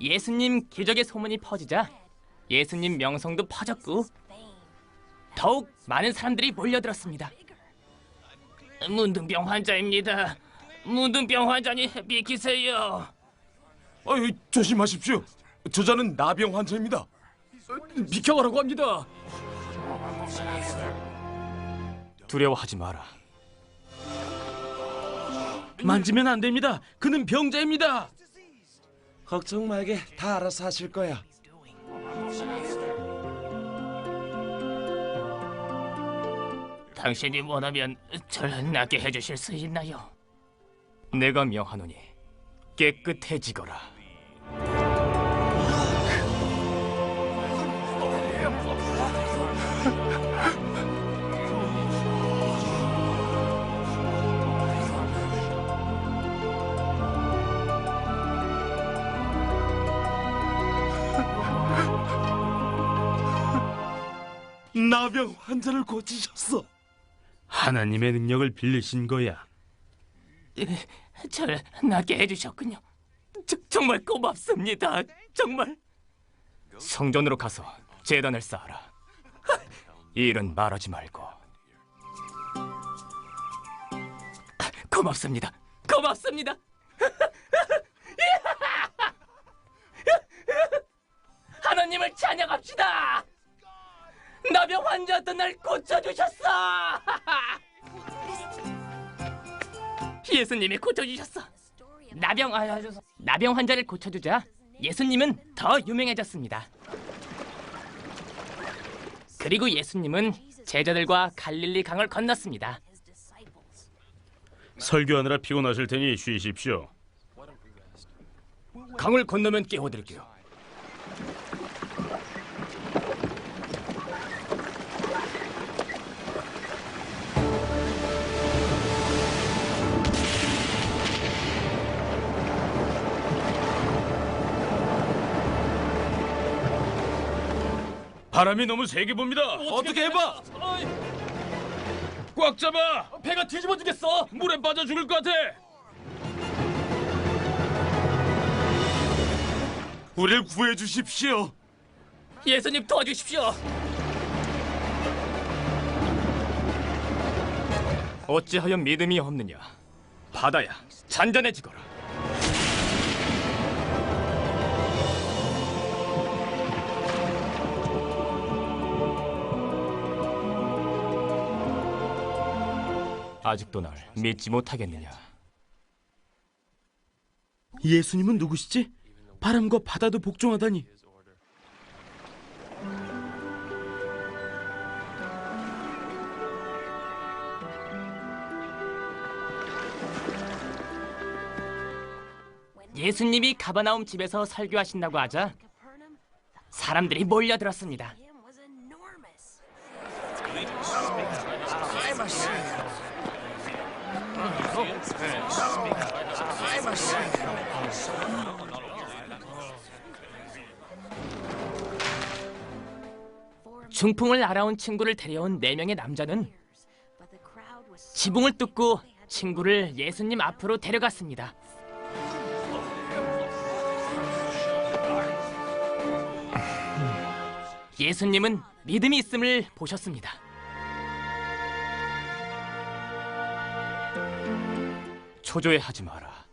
예수님 기적의 소문이 퍼지자 예수님 명성도 퍼졌고 더욱 많은 사람들이 몰려들었습니다. 문둥병 환자입니다. 문둥병 환자니 비키세요. 아유, 조심하십시오. 저자는 나병 환자입니다. 비켜가라고 합니다. 두려워하지 마라. 만지면 안 됩니다. 그는 병자입니다. 걱정 말게 다 알아서 하실 거야. 당신이 원하면 절 낫게 해주실 수 있나요? 내가 명하노니 깨끗해지거라. 나병 환자를 고치셨어. 하나님의 능력을 빌리신 거야. 절 낫게 해주셨군요. 저, 정말 고맙습니다. 정말. 성전으로 가서 재단을 쌓아라. 이 일은 말하지 말고. 고맙습니다. 고맙습니다. 하나님을 찬양합시다. 나병 환자였던 날 고쳐주셨어. 예수님이 고쳐주셨어. 나병 아, 저, 나병 환자를 고쳐주자 예수님은 더 유명해졌습니다. 그리고 예수님은 제자들과 갈릴리 강을 건넜습니다. 설교하느라 피곤하실 테니 쉬십시오. 강을 건너면 깨워드릴게요. 바람이 너무 세게 봅니다. 어떻게 해봐? 꽉 잡아. 배가 뒤집어지겠어. 물에 빠져 죽을 것 같아. 우리를 구해 주십시오. 예수님 도와주십시오. 어찌하여 믿음이 없느냐? 바다야, 잔잔해지거라. 아직도 날 믿지 못하겠느냐? 예수님은 누구시지? 바람과 바다도 복종하다니. 예수님이 가바나움 집에서 설교하신다고 하자 사람들이 몰려들었습니다. 중풍을 알아온 친구를 데려온 네 명의 남자는 지붕을 뚫고 친구를 예수님 앞으로 데려갔습니다. 예수님은 믿음이 있음을 보셨습니다. 초조해하지 마라.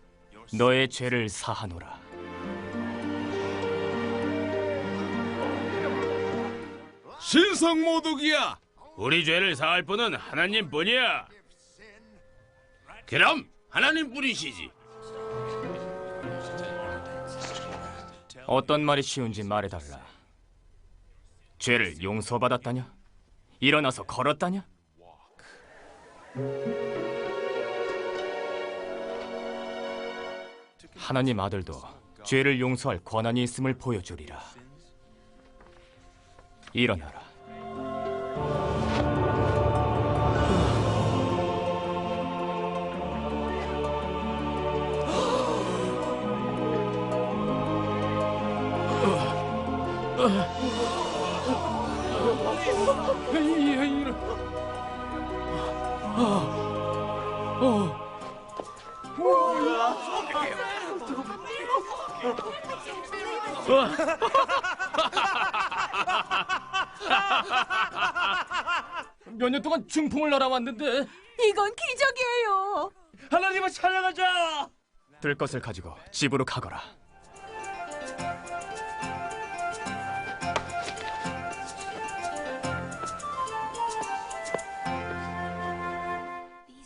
너의 죄를 사하노라. 신성 모독이야. 우리 죄를 사할 분은 하나님뿐이야. 그럼 하나님 뿐이시지. 어떤 말이 쉬운지 말해달라. 죄를 용서받았다냐? 일어나서 걸었다냐? 하나님 아들도 죄를 용서할 권한이 있음을 보여주리라. 일어나라. 아, 어. 뭐야? 몇 년 동안 중풍을 날아왔는데 이건 기적이에요. 하나님을 찬양하자. 들 것을 가지고 집으로 가거라.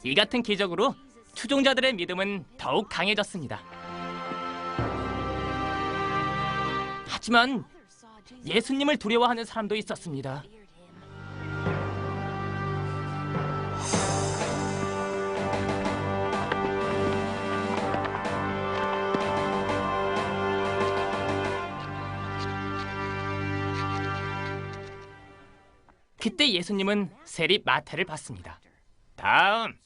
이 같은 기적으로 추종자들의 믿음은 더욱 강해졌습니다. 하지만 예수님을 두려워하는 사람도 있었습니다. 그때 예수님은 세리 마태를 봤습니다. 다음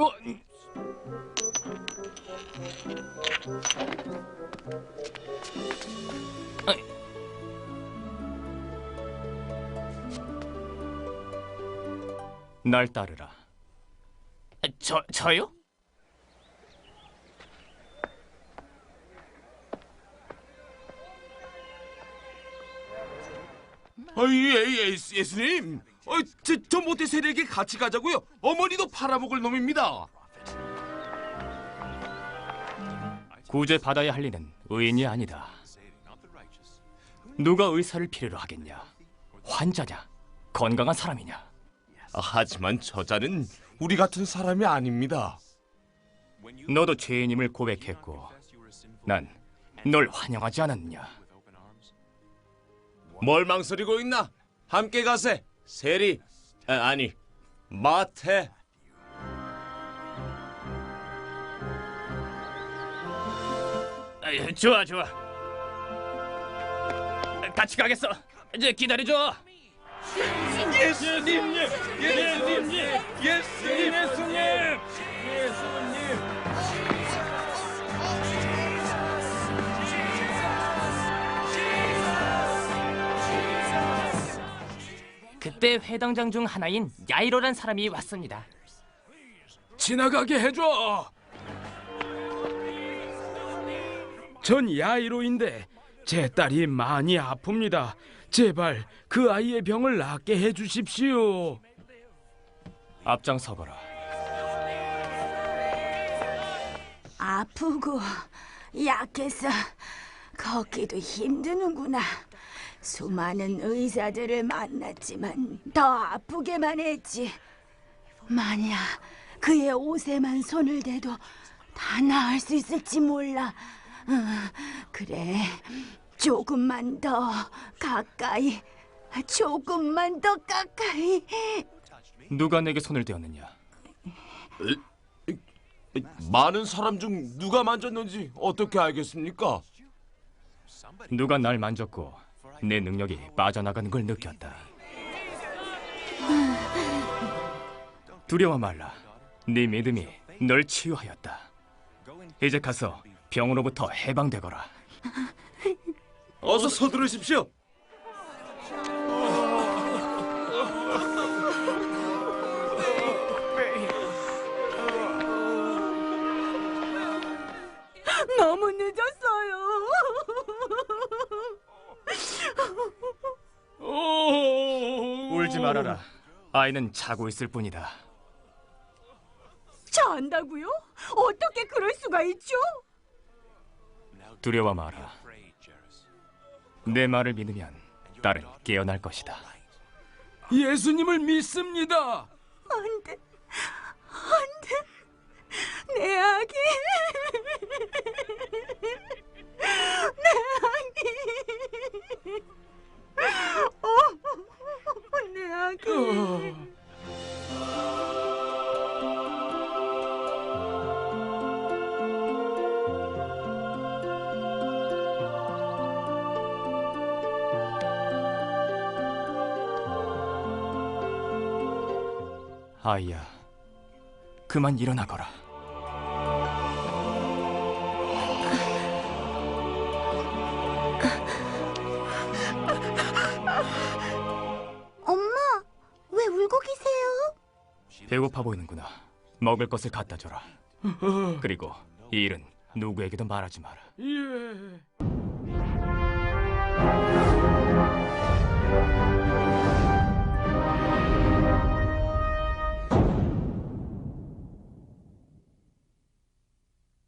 어, 음. 날 따르라. 아, 저 저요? 아, 예, 예, 예수님. 어, 저, 저 모태 세리에게 같이 가자고요. 어머니도 팔아먹을 놈입니다. 구제 받아야 할 리는 의인이 아니다. 누가 의사를 필요로 하겠냐? 환자냐? 건강한 사람이냐? 아, 하지만 저자는 우리 같은 사람이 아닙니다. 너도 죄인임을 고백했고 난 널 환영하지 않았느냐? 뭘 망설이고 있나? 함께 가세. 세리. 아, 아니, 마태. 아, 좋아 좋아. 같이 가겠어. 이제 기다려줘. 예수님, 예수님, 예수님, 예수님, 예수님. 그때 회당장 중 하나인 야이로란 사람이 왔습니다. 지나가게 해줘. 전 야이로인데 제 딸이 많이 아픕니다. 제발 그 아이의 병을 낫게 해주십시오. 앞장서거라. 아프고 약해서 걷기도 힘드는구나. 수많은 의사들을 만났지만 더 아프게만 했지. 만약 그의 옷에만 손을 대도 다 나을 수 있을지 몰라. 어, 그래, 조금만 더 가까이, 조금만 더 가까이. 누가 내게 손을 대었느냐? 많은 사람 중 누가 만졌는지 어떻게 알겠습니까? 누가 날 만졌고 내 능력이 빠져나가는 걸 느꼈다. 두려워 말라. 네 믿음이 널 치유하였다. 이제 가서 병으로부터 해방되거라. 어서 서두르십시오. 말아라. 아이는 자고 있을 뿐이다. 잔다고요? 어떻게 그럴 수가 있죠? 두려워 마라. 내 말을 믿으면 딸은 깨어날 것이다. 예수님을 믿습니다. 안 돼. 안 돼. 내 아기. 아이야, 그만 일어나거라. 엄마, 왜 울고 계세요? 배고파 보이는구나. 먹을 것을 갖다 줘라. 그리고 이 일은 누구에게도 말하지 마라. 예.